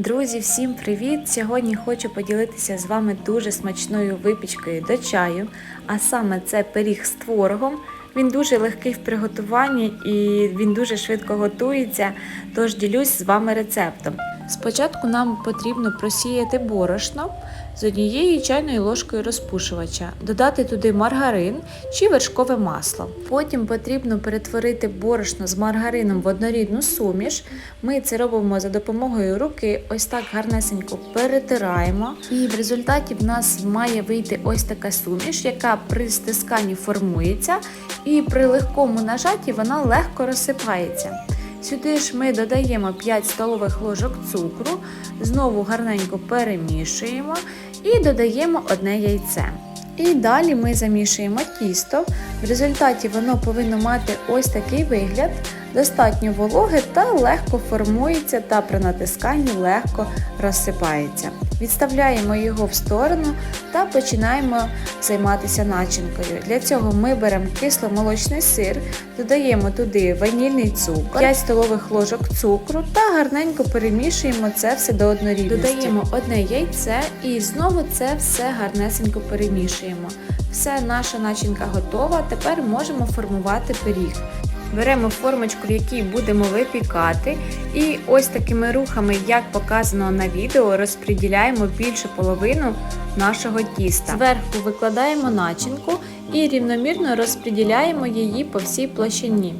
Друзі, всім привіт! Сьогодні хочу поділитися з вами дуже смачною випічкою до чаю, а саме це пиріг з творогом. Він дуже легкий в приготуванні і він дуже швидко готується, тож ділюсь з вами рецептом. Спочатку нам потрібно просіяти борошно з однією чайною ложкою розпушувача, додати туди маргарин чи вершкове масло. Потім потрібно перетворити борошно з маргарином в однорідну суміш. Ми це робимо за допомогою руки, ось так гарнесенько перетираємо. І в результаті в нас має вийти ось така суміш, яка при стисканні формується, і при легкому нажатті вона легко розсипається. Сюди ж ми додаємо 5 столових ложок цукру, знову гарненько перемішуємо і додаємо одне яйце. І далі ми замішуємо тісто. В результаті воно повинно мати ось такий вигляд, достатньо вологе та легко формується та при натисканні легко розсипається. Відставляємо його в сторону та починаємо займатися начинкою. Для цього ми беремо кисломолочний сир, додаємо туди ванільний цукор, 5 столових ложок цукру та гарненько перемішуємо це все до однорідності. Додаємо одне яйце і знову це все гарнесенько перемішуємо. Все, наша начинка готова. Тепер можемо формувати пиріг. Беремо формочку, в якій будемо випікати, і ось такими рухами, як показано на відео, розподіляємо більшу половину нашого тіста. Зверху викладаємо начинку і рівномірно розподіляємо її по всій площині.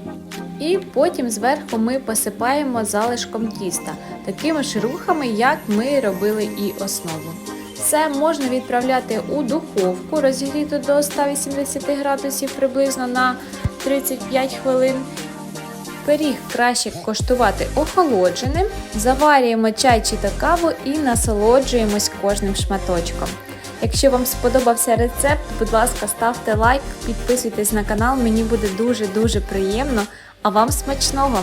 І потім зверху ми посипаємо залишком тіста, такими ж рухами, як ми робили і основу. Все можна відправляти у духовку, розігріту до 180 градусів приблизно на 35 хвилин. Пиріг краще коштувати охолодженим, заварюємо чай чи та каву і насолоджуємось кожним шматочком. Якщо вам сподобався рецепт, будь ласка, ставте лайк, підписуйтесь на канал, мені буде дуже-дуже приємно, а вам смачного!